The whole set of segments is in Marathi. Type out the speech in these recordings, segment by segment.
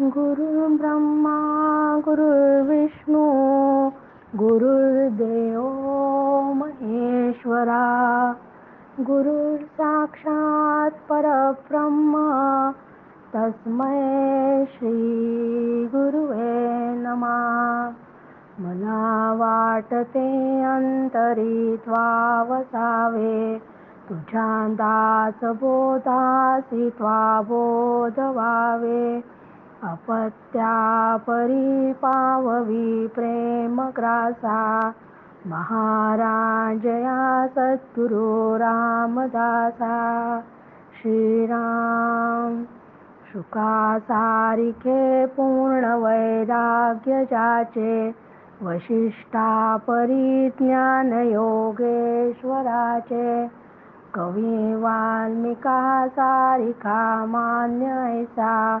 गुरुर्ब्रह्मा गुरुर्विष्णू गुरुर्देव महेश्वरा गुरुर् साक्षात परब्रह्मा तस्मै श्री गुरुवे नमा. मला वाटते अंतरी वसावे तुझ्या दास बोधासी त्वा बोध व्हावे अपत्या परी पाववी प्रेम ग्रासा। महाराजया सद्गुरु रामदासा। श्रीराम शुका सारिखे पूर्ण वैराग्य जाचे। वशिष्ठा परिज्ञान योगेश्वराचे कवी वाल्मिका सारिका मान्य ऐसा।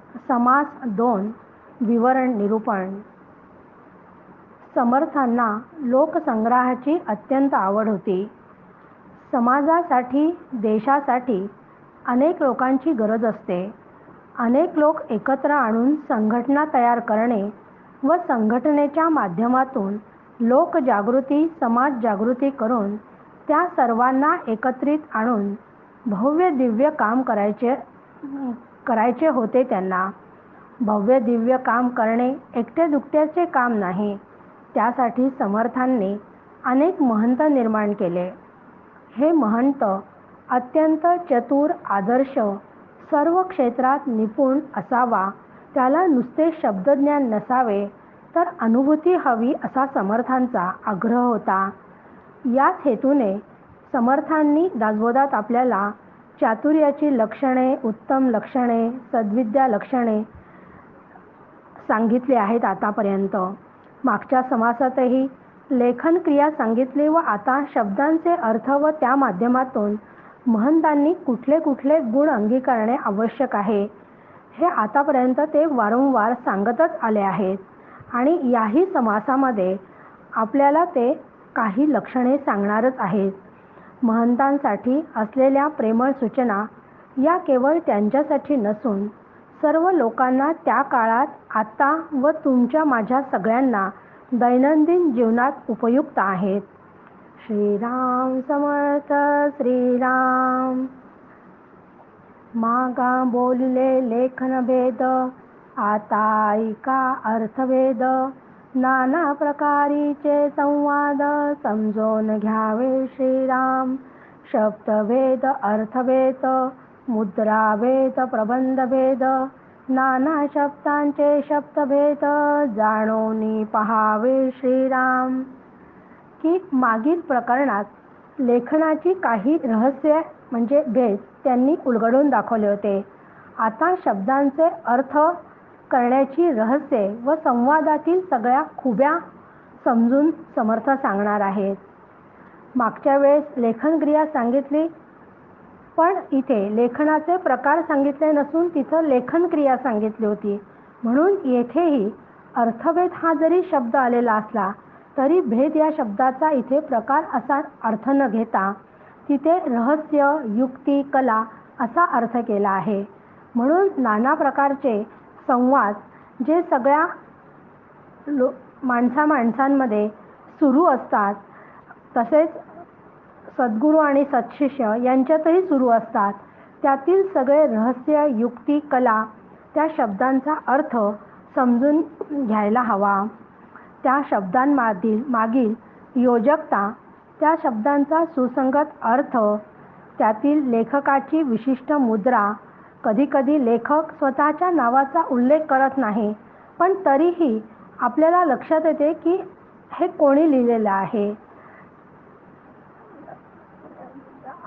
समास दोन विवरण निरूपण. समर्थांना लोकसंग्रहाची अत्यंत आवड होती. समाजासाठी देशासाठी अनेक लोकांची गरज असते. अनेक लोक एकत्र आणून संघटना तयार करणे व संघटनेच्या माध्यमातून लोकजागृती समाज जागृती करून त्या सर्वांना एकत्रित आणून भव्य दिव्य काम करायचे करायचे होते त्यांना. भव्य दिव्य काम करणे एकटे दुकट्याचे काम नाही. त्यासाठी समर्थांनी अनेक महंत निर्माण केले. हे महंत अत्यंत चतुर आदर्श सर्व क्षेत्रात निपुण असावा त्याला नुसते शब्दज्ञान नसावे तर अनुभूती हवी असा समर्थांचा आग्रह होता. याच हेतूने समर्थांनी दासबोधात आपल्याला चातुर्याची लक्षणे उत्तम लक्षणे सद्विद्या लक्षणे सांगितले आहेत आतापर्यंत. मागच्या समासातही लेखन क्रिया सांगितली व आता शब्दांचे अर्थ व त्या माध्यमातून महंतांनी कुठले कुठले गुण अंगीकारणे आवश्यक आहे हे आतापर्यंत ते वारंवार सांगतच आले आहेत. आणि याही समासामध्ये आपल्याला ते काही लक्षणे सांगणारच आहेत. महंतांसाठी असलेल्या प्रेमळ सूचना या केवळ त्यांच्यासाठी नसून सर्व लोकांना त्या काळात आता व तुमच्या माझ्या सगळ्यांना दैनंदिन जीवनात उपयुक्त आहेत. श्रीराम समर्थ श्रीराम. मागा बोलले लेखन भेद आता ऐका अर्थभेद. नाना प्रकारीचे संवाद समजून घ्यावे श्रीराम. शब्दभेद अर्थभेद मुद्राभेद प्रबंधभेद नाना शब्दांचे शब्दभेद जाणून पहावे श्रीराम. की मागील प्रकरणात लेखनाची काही रहस्य म्हणजे भेद त्यांनी उलगडून दाखवले होते. आता शब्दांचे अर्थ करण्याची रहस्ये व संवादातील सगळ्या खुब्या समजून समर्थ सांगणार आहेत. मागच्या वेळेस लेखनक्रिया सांगितली पण इथे लेखनाचे प्रकार सांगितले नसून तिथं लेखनक्रिया सांगितली होती. म्हणून येथेही अर्थभेद हा जरी शब्द आलेला असला तरी भेद या शब्दाचा इथे प्रकार असा अर्थ न घेता तिथे रहस्य युक्ती कला असा अर्थ केला आहे. म्हणून नाना प्रकारचे संवाद जे सगळ्या लो माणसा माणसांमध्ये सुरू असतात तसेच सद्गुरू आणि सत्शिष्य यांच्यातही सुरू असतात. त्यातील सगळे रहस्य युक्ती कला त्या शब्दांचा अर्थ समजून घ्यायला हवा. त्या शब्दांमागील मागील योजकता त्या शब्दांचा सुसंगत अर्थ त्यातील लेखकाची विशिष्ट मुद्रा कधीकधी लेखक स्वतःच्या नावाचा उल्लेख करत नाही पण तरीही आपल्याला लक्षात येते की हे कोणी लिहिलेलं आहे.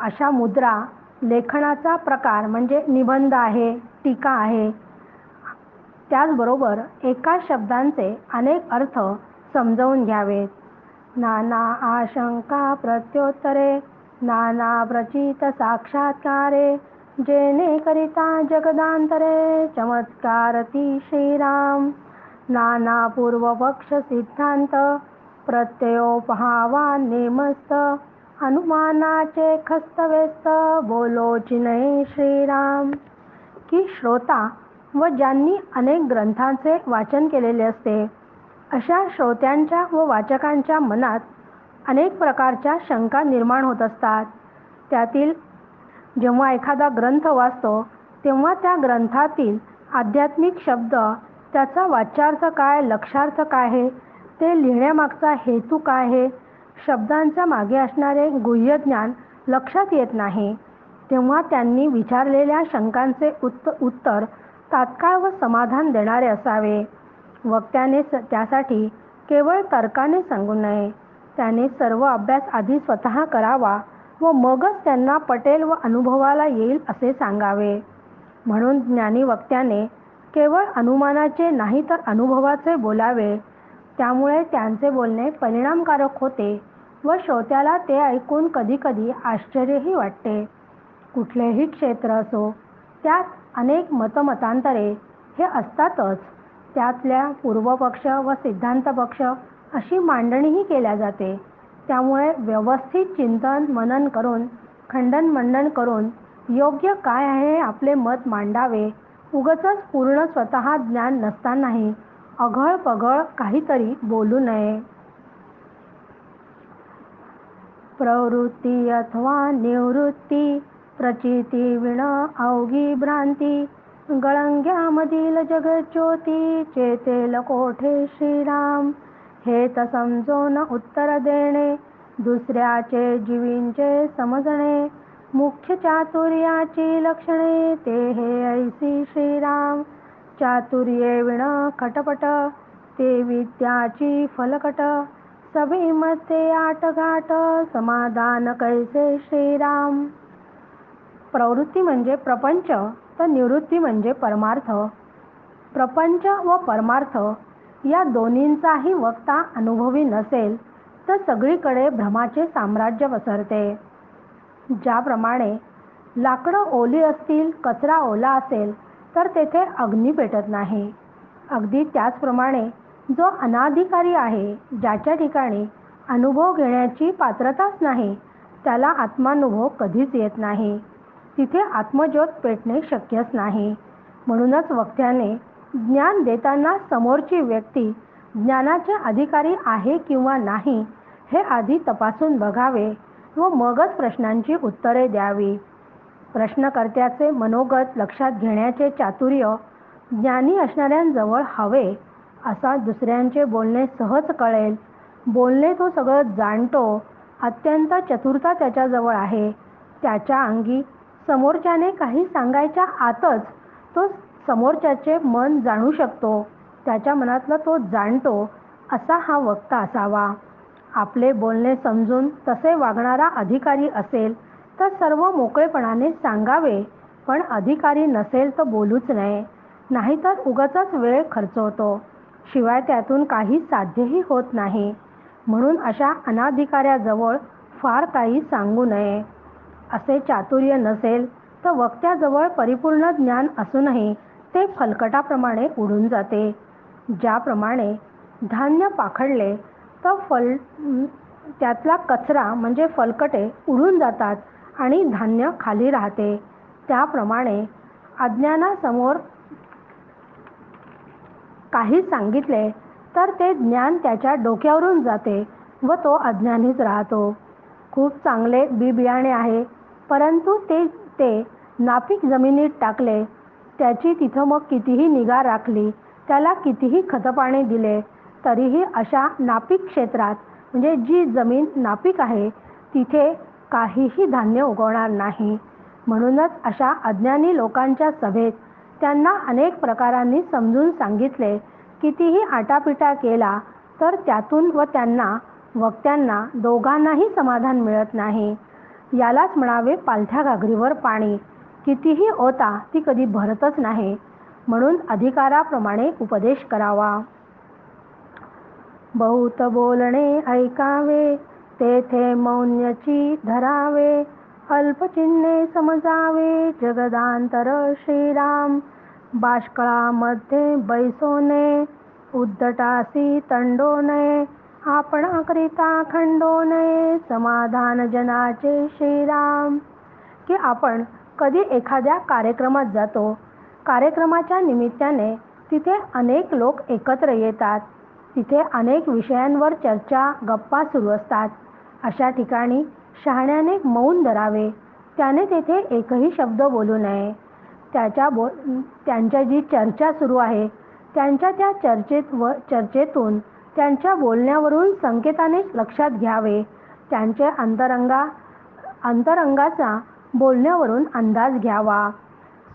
अशा मुद्रा लेखनाचा प्रकार म्हणजे निबंध आहे टीका आहे. त्याचबरोबर एकाच शब्दांचे अनेक अर्थ समजवून घ्यावेत नाना आशंका प्रत्योत्तरे नाना प्रचित साक्षात्कारे जेणे करिता जगदांतरे चमत्कारती श्रीराम. नाना पूर्वपक्ष सिद्धांत प्रत्ययो पहावा नेमस्त अनुमानाचे खस्तव्यस्त बोलोचिनये श्रीराम. की श्रोता व ज्यांनी अनेक ग्रंथांचे वाचन केलेले असते अशा श्रोत्यांच्या व वाचकांच्या मनात अनेक प्रकारच्या शंका निर्माण होत असतात. त्यातील जेव्हा एखादा ग्रंथ वाचतो तेव्हा त्या ग्रंथातील आध्यात्मिक शब्द त्याचा वाच्यार्थ काय लक्षार्थ काय आहे ते लिहिण्यामागचा हेतू काय आहे शब्दांच्या मागे असणारे गुह्य ज्ञान लक्षात येत नाही तेव्हा त्यांनी विचारलेल्या शंकांचे उत्त उत्तर तात्काळ व समाधान देणारे असावे. वक्त्याने स त्यासाठी केवळ तर्काने सांगू नये. त्याने सर्व अभ्यास आधी स्वतः करावा व मगच त्यांना पटेल व अनुभवाला येईल असे सांगावे. म्हणून ज्ञानी वक्त्याने केवळ अनुमानाचे नाही तर अनुभवाचे बोलावे. त्यामुळे त्यांचे बोलणे परिणामकारक होते व श्रोत्याला ते ऐकून कधीकधी आश्चर्यही वाटते. कुठलेही क्षेत्र असो त्यात अनेक मतमतांतरे हे असतातच. त्यातल्या पूर्वपक्ष व सिद्धांत पक्ष अशी मांडणीही केल्या जाते. त्यामुळे व्यवस्थित चिंतन मनन करून खंडन मंडन करून योग्य काय आहे आपले मत मांडावे. उगचच पूर्ण स्वतः ज्ञान नसतानाही अघळ पघळ काहीतरी बोलू नये. प्रवृत्ती अथवा निवृत्ती प्रचिती विण अवघी भ्रांती गळंग्यामधील जगज्योती चेतेल कोठे श्रीराम? हे तर समजून उत्तर देणे दुसऱ्याचे जीवींचे समजणे मुख्य चातुर्याची लक्षणे ते हे ऐसी श्रीराम. चातुर्ये विण खटपट ते विद्याची फलकट. सभेमध्ये आटघाट समाधान कैसे श्रीराम? प्रवृत्ती म्हणजे प्रपंच तर निवृत्ती म्हणजे परमार्थ. प्रपंच व परमार्थ या दोन्हींचाही वक्ता अनुभवी नसेल तर सगळीकडे भ्रमाचे साम्राज्य पसरते. ज्याप्रमाणे लाकडं ओली असतील कचरा ओला असेल तर तेथे अग्नी पेटत नाही. अगदी त्याचप्रमाणे जो अनाधिकारी आहे ज्याच्या ठिकाणी अनुभव घेण्याची पात्रताच नाही त्याला आत्मानुभव कधीच येत नाही. तिथे आत्मज्योत पेटणे शक्यच नाही. म्हणूनच वक्त्याने ज्ञान देताना समोरची व्यक्ती ज्ञानाचे अधिकारी आहे किंवा नाही हे आधी तपासून बघावे व मगच प्रश्नांची उत्तरे द्यावी. प्रश्नकर्त्याचे मनोगत लक्षात घेण्याचे चातुर्य ज्ञानी असणाऱ्यांजवळ हवे असा दुसऱ्यांचे बोलणे सहज कळेल. बोलणे तो सगळं जाणतो अत्यंत चतुरता त्याच्याजवळ आहे. त्याच्या अंगी समोरच्याने काही सांगायच्या आतच तो समोरच्याचे मन जाणू शकतो त्याच्या मनातलं तो जाणतो असा हा वक्ता असावा. आपले बोलणे समजून तसे वागणारा अधिकारी असेल तर सर्व मोकळेपणाने सांगावे पण अधिकारी नसेल तर बोलूच नये. नाहीतर उगाचच वेळ खर्च होतो शिवाय त्यातून काही साध्यही होत नाही. म्हणून अशा अनाधिकाऱ्याजवळ फार काही सांगू नये. असे चातुर्य नसेल तर वक्त्याजवळ परिपूर्ण ज्ञान असूनही ते फलकटाप्रमाणे उडून जाते. ज्याप्रमाणे धान्य पाखडले तर फल त्यातला कचरा म्हणजे फलकटे उडून जातात आणि धान्य खाली राहते. त्याप्रमाणे अज्ञानासमोर काही सांगितले तर ते ज्ञान त्याच्या डोक्यावरून जाते व तो अज्ञानीच राहतो. खूप चांगले बी बियाणे आहे परंतु ते ते नापीक जमिनीत टाकले. त्याची तिथं मग कितीही निगा राखली त्याला कितीही खतपाणी दिले तरीही अशा नापीक क्षेत्रात म्हणजे जी जमीन नापीक आहे तिथे काहीही धान्य उगवणार नाही. म्हणूनच अशा अज्ञानी लोकांच्या सभेत त्यांना अनेक प्रकारांनी समजून सांगितले कितीही आटापिटा केला तर त्यातून व त्यांना वक्त्यांना दोघांनाही समाधान मिळत नाही. यालाच म्हणावे पालथ्या घागरीवर पाणी. कितीही ओता ती कधी भरतच नाही म्हणून अधिकाराप्रमाणे उपदेश करावा. बहुत बोलणे ऐकावे तेथे मौन्यची धरावे अल्पचिन्हे समजावे जगदांतर श्रीराम बाष्कळामध्ये बैसोने उद्धटासी तंडोने आपणाकरिता खंडोने समाधान जनाचे श्रीराम. की आपण कधी एखाद्या कार्यक्रमात जातो कार्यक्रमाच्या निमित्ताने तिथे अनेक लोक एकत्र येतात. तिथे अनेक विषयांवर चर्चा गप्पा सुरू असतात. अशा ठिकाणी शहाण्याने मौन धरावे. त्याने तेथे एकही शब्द बोलू नये. त्याच्या बो त्यांच्या जी चर्चा सुरू आहे त्यांच्या त्या चर्चेत व चर्चेतून त्यांच्या बोलण्यावरून संकेतानेच लक्षात घ्यावे. त्यांचे अंतरंगा अंतरंगाचा बोलण्यावरून अंदाज घ्यावा.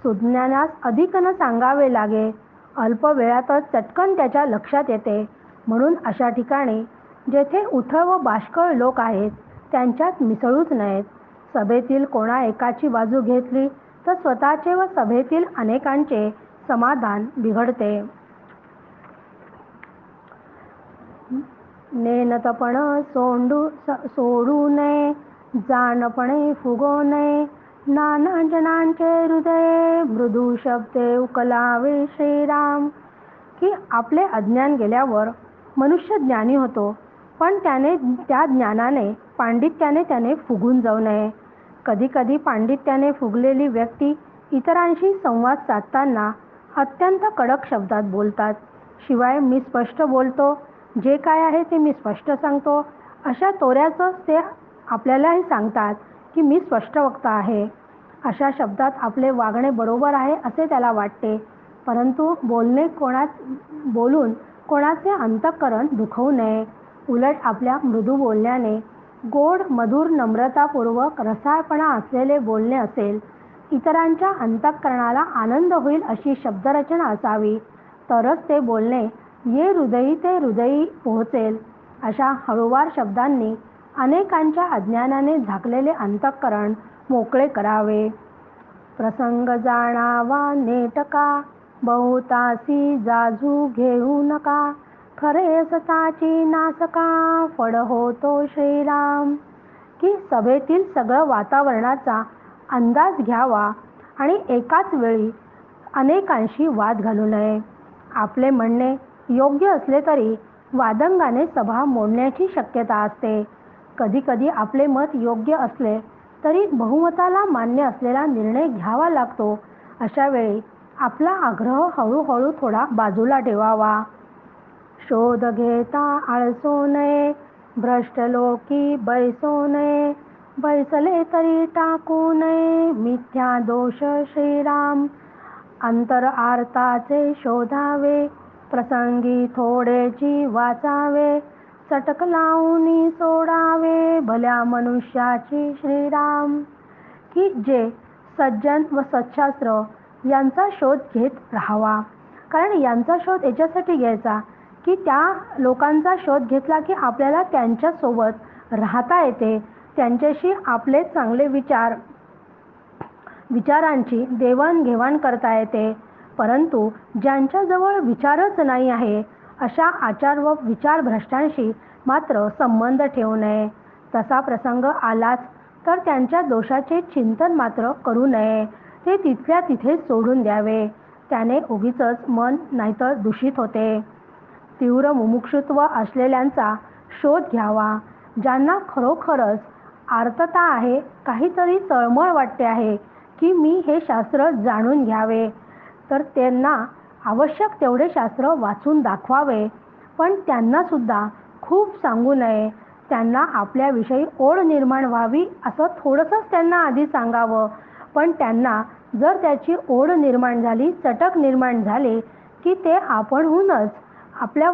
सुज्ञानास अधिक न सांगावे लागे. अल्प वेळातच चटकन त्याच्या लक्षात येते. म्हणून अशा ठिकाणी जेथे उथळ व बाष्कळ लोक आहेत त्यांच्यात मिसळूच नयेत. सभेतील कोणा एकाची बाजू घेतली तर स्वतःचे व सभेतील अनेकांचे समाधान बिघडते. नेनतपण सोंडू सोडू नये. जाणपणे फुगोने नाना जनांचे हृदय मृदू शब्दे उकलावे श्रीराम. की आपले अज्ञान गेल्यावर मनुष्य ज्ञानी होतो पण त्याने त्या ज्ञानाने पांडित्याने त्याने फुगून जाऊ नये. कधीकधी पांडित्याने फुगलेली व्यक्ती इतरांशी संवाद साधताना अत्यंत कडक शब्दात बोलतात. शिवाय मी स्पष्ट बोलतो जे काय आहे ते मी स्पष्ट सांगतो. अशा तोऱ्याचं ते आपल्यालाही सांगतात की मी स्पष्ट वक्ता आहे. अशा शब्दात आपले वागणे बरोबर आहे असे त्याला वाटते. परंतु बोलणे कोणात बोलून कोणाचे अंतःकरण दुखवू नये. उलट आपल्या मृदू बोलण्याने गोड मधुर नम्रतापूर्वक रसाळपणा असलेले बोलणे असेल. इतरांच्या अंतःकरणाला आनंद होईल अशी शब्दरचना असावी. तरच ते बोलणे ये हृदयी ते हृदयी पोहोचेल. अशा हळूवार शब्दांनी अनेकांच्या अज्ञानाने झाकलेले अंतःकरण मोकळे करावे. प्रसंग जाणावा नेटका बहुतासी जाजू घेऊ नका. खरे सताची नासका फड होतो श्रीराम. की सभेतील सगळं वातावरणाचा अंदाज घ्यावा आणि एकाच वेळी अनेकांशी वाद घालू नये. आपले म्हणणे योग्य असले तरी वादंगाने सभा मोडण्याची शक्यता असते. कधीकधी आपले मत योग्य असले तरी बहुमताला मान्य असलेला निर्णय घ्यावा लागतो. अशा वेळी आपला आग्रह हळूहळू थोडा बाजूला ठेवावा. शोध घेता आळसो नये भ्रष्ट लोकी बैसो नये बैसले तरी टाकू नये मिथ्या दोष श्रीराम. अंतर आरताचे शोधावे प्रसंगी थोडेची वाचावे चटक लावून सोडावे भल्या मनुष्याची श्रीराम. की जे सज्जन व सच्छास्त्र यांचा शोध घेत राहावा. कारण यांचा शोध याच्यासाठी घ्यायचा की त्या लोकांचा शोध घेतला की आपल्याला त्यांच्यासोबत राहता येते. त्यांच्याशी आपले चांगले विचार विचारांची देवाणघेवाण करता येते. परंतु ज्यांच्याजवळ विचारच नाही आहे अशा आचार व विचारभ्रष्टांशी मात्र संबंध ठेवू नये. तसा प्रसंग आलाच तर त्यांच्या दोषाचे चिंतन मात्र करू नये. ते तिथल्या तिथे सोडून द्यावे. त्याने उगीच मन नाहीतर दूषित होते. तीव्र मुमुक्षुत्व असलेल्यांचा शोध घ्यावा. ज्यांना खरोखरच आर्तता आहे काहीतरी तळमळ वाटते आहे की मी हे शास्त्र जाणून घ्यावे. तर त्यांना आवश्यक तेवढे शास्त्र वाचून दाखवावे. पण त्यांनासुद्धा खूप सांगू नये. त्यांना आपल्याविषयी ओढ निर्माण व्हावी असं थोडंसंच त्यांना आधी सांगावं. पण त्यांना जर त्याची ओढ निर्माण झाली चटक निर्माण झाली की ते आपणहूनच आपल्या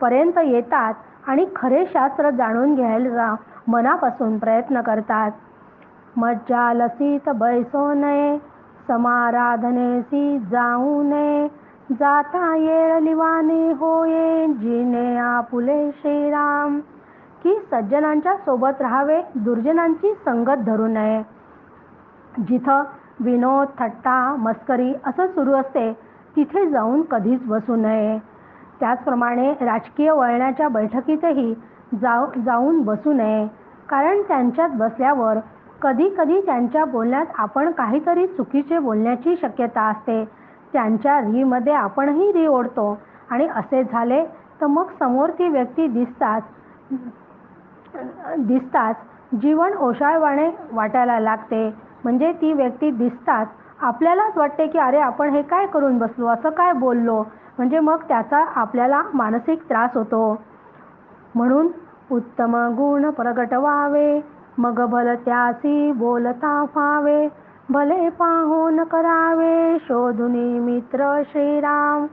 पर्यंत येतात आणि खरे शास्त्र जाणून घ्यायला मनापासून प्रयत्न करतात. मज्जा लसीत बैसो नये समाराधनेसी जाऊ नये जाता येळ लिवाने होये जिने आपुले श्रीराम. की सज्जनांच्या सोबत राहावे दुर्जनांची संगत धरू नये. जिथं विनोद थट्टा मस्करी असं सुरू असते तिथे जाऊन कधीच बसू नये. त्याचप्रमाणे राजकीय वळणाच्या बैठकीतही जाऊ जाऊन बसू नये. कारण त्यांच्यात बसल्यावर कधी कधी त्यांच्या बोलण्यात आपण काहीतरी चुकीचे बोलण्याची शक्यता असते. त्यांच्या रीमध्ये आपणही री ओढतो. आणि असे झाले तर मग समोर ती व्यक्ती दिसताच दिसताच जीवन ओशाळवाणे वाटायला लागते. म्हणजे ती व्यक्ती दिसताच आपल्यालाच वाटते की अरे आपण हे काय करून बसलो? असं काय बोललो? म्हणजे मग त्याचा आपल्याला मानसिक त्रास होतो. म्हणून उत्तम गुण प्रगट व्हावे मग भल त्यासी बोलता फावे भले पाहून करावे शोधुनी मित्र श्रीराम.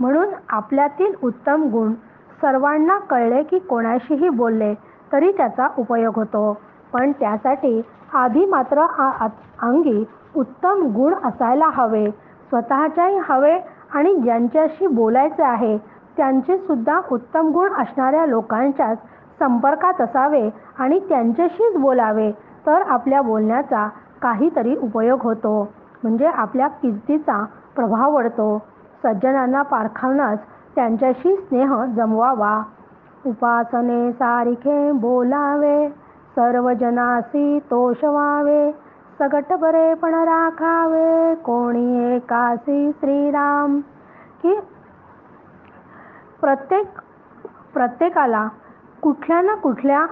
म्हणून आपल्यातील उत्तम गुण सर्वांना कळले की कोणाशीही बोलले तरी त्याचा उपयोग होतो. पण त्यासाठी आधी मात्र अंगी उत्तम गुण असायला हवे. स्वतःच्याही हवे आणि ज्यांच्याशी बोलायचे आहे त्यांचे सुद्धा उत्तम गुण असणाऱ्या लोकांच्याच संपर्कात असावे आणि त्यांच्याशीच बोलावे तर आपल्या बोलण्याचा काहीतरी उपयोग होतो. म्हणजे आपल्या कीर्तीचा प्रभाव वडतो सज्जनांना पारखावूनच त्यांच्याशी स्नेह जमवावा. उपासने सारिखे बोलावे. सर्व जनासी तोषवावे सगट बरे पण राखावे. कोणी एकासी श्रीराम. की प्रत्येक प्रत्येकाला कुठल्या ना कुठल्या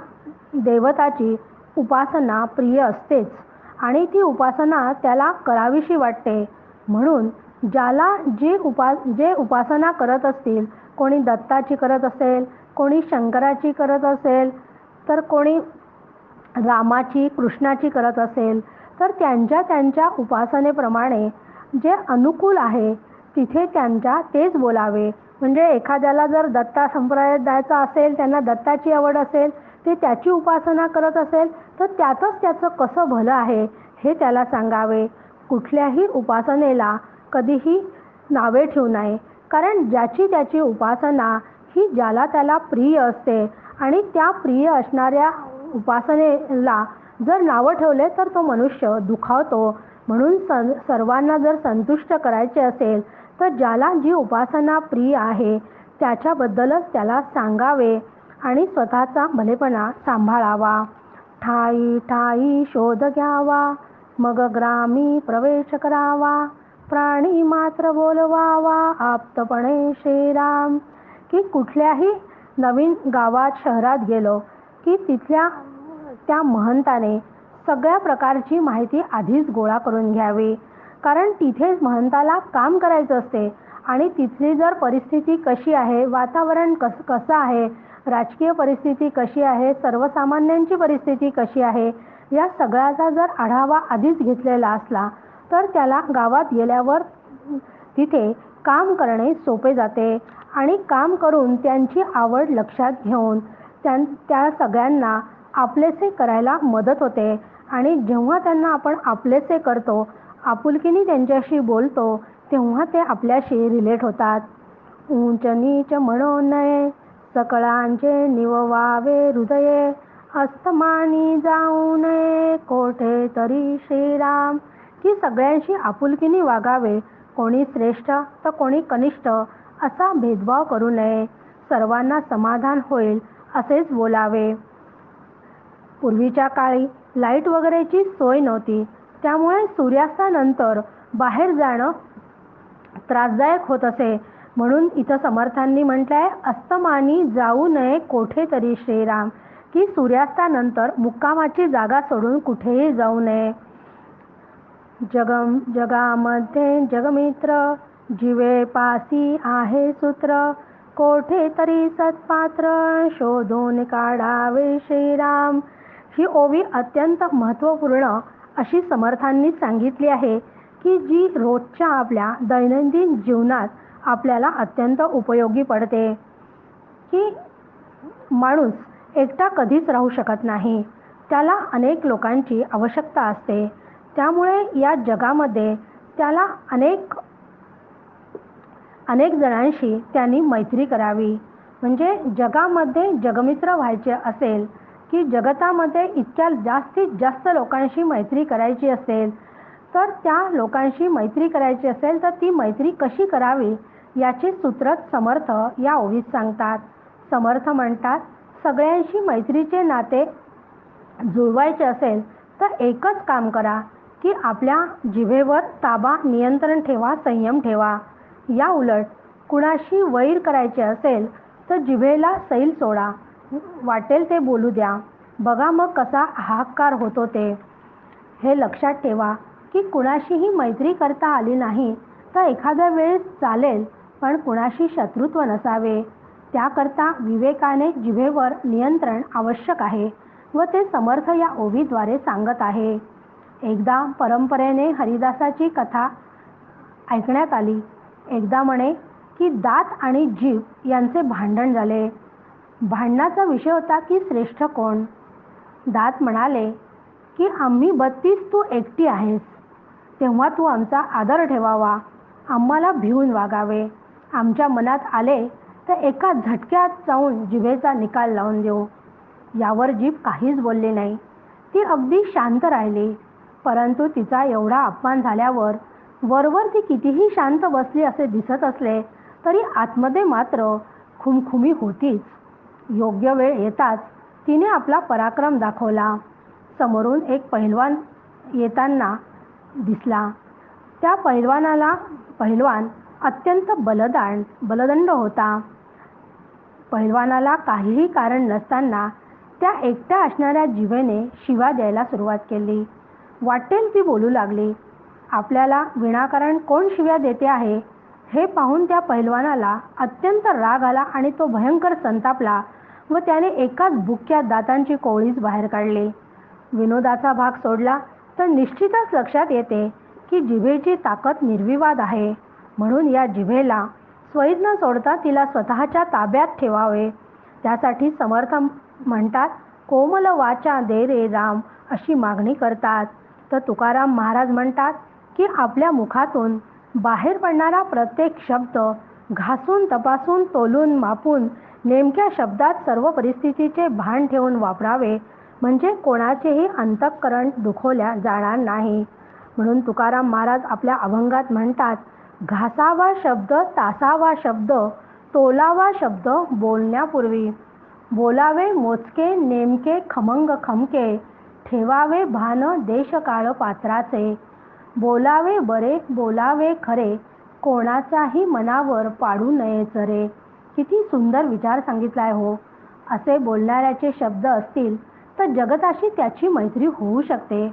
देवताची उपासना प्रिय असतेच. आणि ती उपासना त्याला करावीशी वाटते. म्हणून ज्याला जे उपा जे उपासना करत असतील कोणी दत्ताची करत असेल कोणी शंकराची करत असेल तर कोणी रामाची कृष्णाची करत असेल तर त्यांच्या त्यांच्या उपासनेप्रमाणे जे अनुकूल आहे तिथे त्यांच्या तेच बोलावे. म्हणजे एखाद्याला जर दत्ता संप्रदायात जायचं असेल त्यांना दत्ताची आवड असेल ते त्याची उपासना करत असेल तर त्यातच त्याचं कसं भलं आहे हे त्याला सांगावे. कुठल्याही उपासनेला कधीही नावे ठेवू नये. कारण ज्याची त्याची उपासना ही ज्याला त्याला प्रिय असते आणि त्या प्रिय असणाऱ्या उपासनेला जर नावं ठेवले तर तो मनुष्य दुखावतो. म्हणून सं सर्वांना जर संतुष्ट करायचे असेल तर ज्याला जी उपासना प्रिय आहे त्याच्याबद्दलच त्याला सांगावे आणि स्वतःचा भलेपणा सांभाळावा. ठाई ठाई शोध घ्यावा मग ग्रामी प्रवेश करावा प्राणी मात्र बोलवावा आप्तपणे श्रीराम की कुठल्याही नवीन गावात शहरात गेलो की तिथल्या त्या महंताने सगळ्या प्रकारची माहिती आधीच गोळा करून घ्यावी. कारण तिथेच महंताला काम करायचं असते आणि तिथली जर परिस्थिती कशी आहे वातावरण कस कसं आहे राजकीय परिस्थिती कशी आहे? सर्वसामान्यांची परिस्थिती कशी आहे? या सगळ्याचा जर आढावा आधीच घेतलेला असला तर त्याला गावात गेल्यावर तिथे काम करणे सोपे जाते आणि काम करून त्यांची आवड लक्षात घेऊन त्यां त्या सगळ्यांना आपलेसे करायला मदत होते. आणि जेव्हा त्यांना आपण आपलेसे करतो आपुलकीने त्यांच्याशी बोलतो तेव्हा ते आपल्याशी रिलेट होतात. उंच नीच म्हणून नये सकळांचे निववावे हृदये अस्तमानी जाऊ नये कोठे तरी श्रीराम. की सगळ्यांशी आपुलकीने वागावे कोणी श्रेष्ठ तर कोणी कनिष्ठ असा भेदभाव करू नये. सर्वांना समाधान होईल असेच बोलावे. पूर्वीच्या काळी लाइट वगैरेची सोय नव्हती. त्यामुळे सूर्यास्तानंतर बाहेर जाणं त्रासदायक होत असे. म्हणून इथं समर्थांनी म्हटलंय अस्तमानी जाऊ नये कोठे तरी श्रीराम की सूर्यास्तानंतर मुक्कामाची जागा सोडून कुठेही जाऊ नये. जगम जगामध्ये जगमित्र जीवे पासी आहे सूत्र कोठे तरी सत्पात्र शोधून काढावे श्रीराम. ही ओवी अत्यंत महत्त्वपूर्ण अशी समर्थांनी सांगितली आहे की जी रोजच्या आपल्या दैनंदिन जीवनात आपल्याला अत्यंत उपयोगी पडते. की माणूस एकटा कधीच राहू शकत नाही. त्याला अनेक लोकांची आवश्यकता असते. त्यामुळे या जगामध्ये त्याला अनेक अनेक जणांशी त्यांनी मैत्री करावी. म्हणजे जगामध्ये जगमित्र व्हायचे असेल की जगतामध्ये इतक्या जास्तीत जास्त लोकांशी मैत्री करायची असेल तर त्या लोकांशी मैत्री करायची असेल तर ती मैत्री कशी करावी याची सूत्र समर्थ या ओवीत सांगतात. समर्थ म्हणतात सगळ्यांशी मैत्रीचे नाते जुळवायचे असेल तर एकच काम करा की आपल्या जिभेवर ताबा नियंत्रण ठेवा संयम ठेवा. या उलट कुणाशी वैर करायचे असेल तर जिभेला सैल सोडा. वाटेल ते बोलू द्या. बघा मग कसा हाहाकार होतो ते. हे लक्षात ठेवा. की कुणाशीही मैत्री करता आली नाही तर एखाद्या वेळेस चालेल पण कुणाशी शत्रुत्व नसावे. त्याकरता विवेकाने जिभेवर नियंत्रण आवश्यक आहे व ते समर्थ या ओवीद्वारे सांगत आहे. एकदा परंपरेने हरिदासाची कथा ऐकण्यात आली. एकदा म्हणे की दात आणि जीभ यांचे भांडण झाले. भांडणाचा विषय होता की श्रेष्ठ कोण? दात म्हणाले की आम्ही बत्तीस तू एकटी आहेस. तेव्हा तू आमचा आदर ठेवावा. आम्हाला भिवून वागावे. आमच्या मनात आले तर एका झटक्यात जाऊन जिभेचा निकाल लावून देऊ. यावर जीभ काहीच बोलली नाही. ती अगदी शांत राहिली. परंतु तिचा एवढा अपमान झाल्यावर वरवर ती कितीही शांत बसली असे दिसत असले तरी आतमध्ये मात्र खुमखुमी होतीच. योग्य वेळ येताच तिने आपला पराक्रम दाखवला. समोरून एक पहिलवान येताना दिसला. त्या पैलवानाला पहिलवान अत्यंत बलदान बलदंड होता. पहिलवानाला काहीही कारण नसताना त्या एकट्या असणाऱ्या जीवेने शिवा द्यायला सुरुवात केली. वाटेल ती बोलू लागली आपल्याला विनाकारण कोण शिव्या देते आहे? हे पाहून त्या पैलवानाला अत्यंत राग आला आणि तो भयंकर संतापला व त्याने एकाच बुक्यात दातांची कोळीच बाहेर काढली. विनोदाचा भाग सोडला तर निश्चितच लक्षात येते की जिभेची ताकद निर्विवाद आहे. म्हणून या जिभेला स्वैत न सोडता तिला स्वतःच्या ताब्यात ठेवावे. त्यासाठी समर्थ म्हणतात कोमल वाचा दे रे राम अशी मागणी करतात. तर तुकाराम महाराज म्हणतात की आपल्या मुखातून बाहेर पडणारा प्रत्येक शब्द घासून तपासून तोलून मापून नेमक्या शब्दात सर्व परिस्थितीचे भान ठेवून वापरावे म्हणजे कोणाचेही अंतःकरण दुखवल्या जाणार नाही. म्हणून तुकाराम महाराज आपल्या अभंगात म्हणतात घासावा शब्द तासावा शब्द तोलावा शब्द बोलण्यापूर्वी. बोलावे मोजके नेमके खमंग खमके. ठेवावे भान देशकाळ पात्राचे. बोलावे बरे बोलावे खरे. कोणाचाही मनावर पाडू नये चरे किती सुंदर विचार सांगितलाय हो. असे बोलणाऱ्याचे शब्द असतील तर जगताशी त्याची मैत्री होऊ शकते.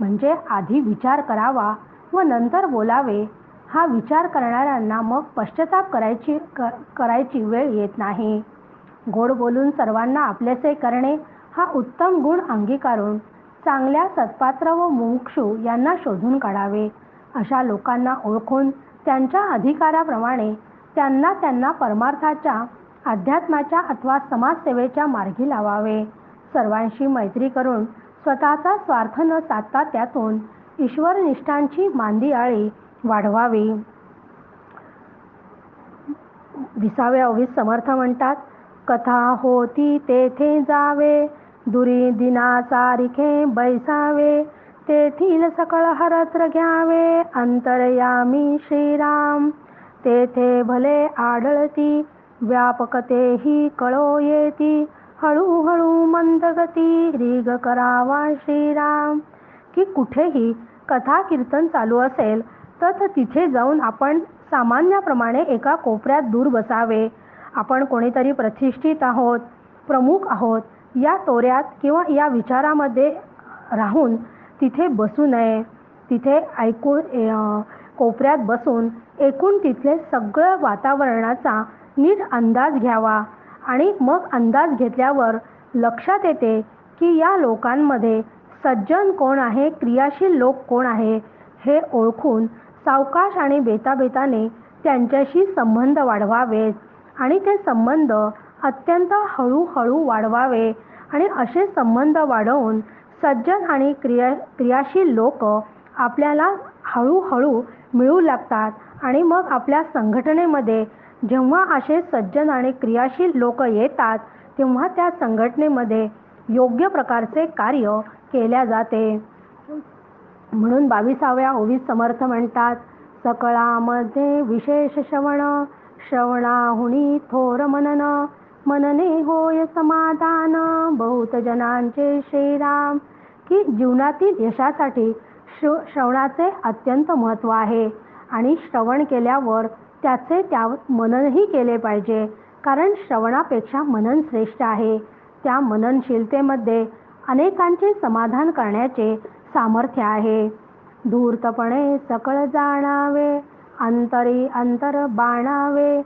म्हणजे आधी विचार करावा व नंतर बोलावे. हा विचार करणाऱ्यांना मग पश्चाताप करायची करायची वेळ येत नाही. गोड बोलून सर्वांना आपलेसे करणे हा उत्तम गुण अंगीकारून चांगल्या सत्पात्र व मुमुक्षू यांना शोधून काढावे. अशा लोकांना ओळखून त्यांच्या अधिकाराप्रमाणे त्यांना त्यांना परमार्थाच्या अध्यात्माच्या अथवा समाजसेवेच्या मार्गी लावावे. सर्वांशी मैत्री करून स्वतःचा स्वार्थ न साधता त्यातून ईश्वरनिष्ठांची आळी वाढवावी. विसावे ओवीत समर्थ म्हणतात कथा होती तेथे जावे दुरी दिना सारिखे बैसावे तेथील सकळ हरत्र घ्यावे अंतरयामी श्रीराम. तेथे भले आढळती व्यापकतेही कळो येती हळूहळू मंदगती रीग करावा श्रीराम. की कुठेही कथा कीर्तन चालू असेल तर तिथे जाऊन आपण सामान्याप्रमाणे एका कोपऱ्यात दूर बसावे. आपण कोणीतरी प्रतिष्ठित आहोत प्रमुख आहोत या तोऱ्यात किंवा या विचारामध्ये राहून तिथे बसू नये. तिथे ऐकून कोपऱ्यात बसून एकूण तिथले सगळं वातावरणाचा नीट अंदाज घ्यावा. आणि मग अंदाज घेतल्यावर लक्षात येते की या लोकांमध्ये सज्जन कोण आहे क्रियाशील लोक कोण आहे हे ओळखून सावकाश आणि बेताबेताने त्यांच्याशी संबंध वाढवावेत आणि ते संबंध अत्यंत हळूहळू वाढवावे आणि असे संबंध वाढवून सज्जन आणि क्रिया क्रियाशील लोक आपल्याला हळूहळू मिळू लागतात आणि मग आपल्या संघटनेमध्ये जेव्हा असे सज्जन आणि क्रियाशील लोक येतात तेव्हा त्या संघटनेमध्ये योग्य प्रकारचे कार्य केल्या जाते. म्हणून बावीसाव्या ओवीस समर्थ म्हणतात सकळामध्ये विशेष श्रवण श्रवणाहुणी थोर मनन मनने होय समाधान बहुत जनांचे श्रीराम की जीवनातील यशासाठी श्र श्रवणाचे अत्यंत महत्त्व आहे. आणि श्रवण केल्यावर त्याचे त्या मननही केले पाहिजे. कारण श्रवणापेक्षा मनन श्रेष्ठ आहे. त्या मननशीलतेमध्ये अनेकांचे समाधान करण्याचे सामर्थ्य आहे. धूर्तपणे सकळ जाणावे अंतरी अंतर बाणावे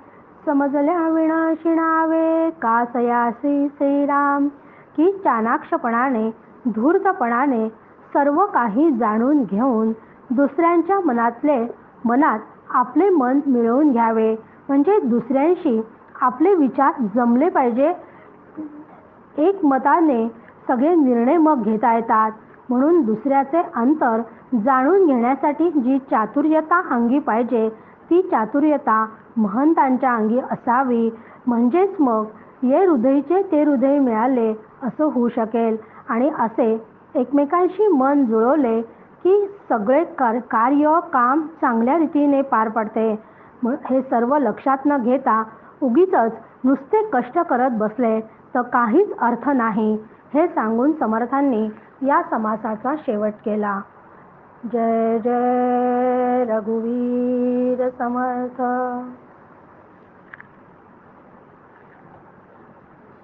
समजल्या विणाशिणावे कासयासी श्रीराम की चाणाक्षपणाने धूर्तपणाने सर्व काही जाणून घेऊन दुसऱ्यांच्या मनातले मनात आपले मन मिळवून घ्यावे. म्हणजे दुसऱ्यांशी आपले विचार जमले पाहिजे. एकमताने सगळे निर्णय मग घेता येतात. म्हणून दुसऱ्याचे अंतर जाणून घेण्यासाठी जी चातुर्यता अंगी पाहिजे ती चातुर्यता महंतांच्या अंगी असावी. म्हणजेच मग ये हृदयचे ते हृदय मिळाले असं होऊ शकेल. आणि असे एकमेकांशी मन जुळवले की सगळे कर कार्य काम चांगल्या रीतीने पार पडते. हे सर्व लक्षात न घेता उगीच नुसते कष्ट करत बसले तर काहीच अर्थ नाही हे सांगून समर्थांनी या समासाचा शेवट केला. जय जय रघुवीर समर्थ!